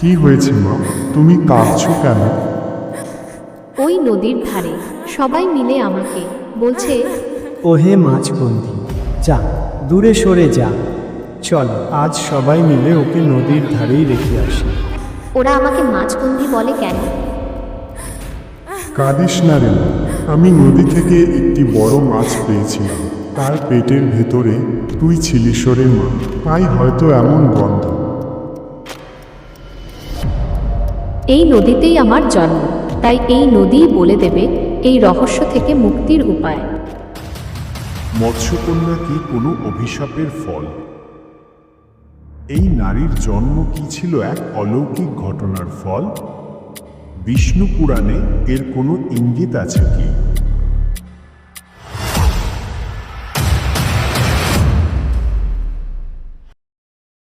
কি হয়েছে মা? তুমি কাঁদছো কেন? ওই নদীর ধারে সবাই মিলে আমাকে বলছে ওহে মাছবন্দি যা দূরে সরে যা। চল আজ সবাই মিলে ওকে নদীর ধারেই রেখে আসি। ওরা আমাকে মাছবন্দি বলে কেন? কাঁদিস না রে আমি নদী থেকে একটি বড় মাছ পেয়েছিলাম। তার পেটের ভেতরে তুই ছিলিস রে মা তাই হয়তো এমন গন্ধ। এই নদীতেই আমার জন্ম। তাই এই নদীই বলে দেবে এই রহস্য থেকে মুক্তির উপায়। মৎস্যকন্যা কি কোনো অভিশাপের ফল? এই নারীর জন্ম কি ছিল এক অলৌকিক ঘটনার ফল? বিষ্ণু পুরাণে এর কোনো ইঙ্গিত আছে কি?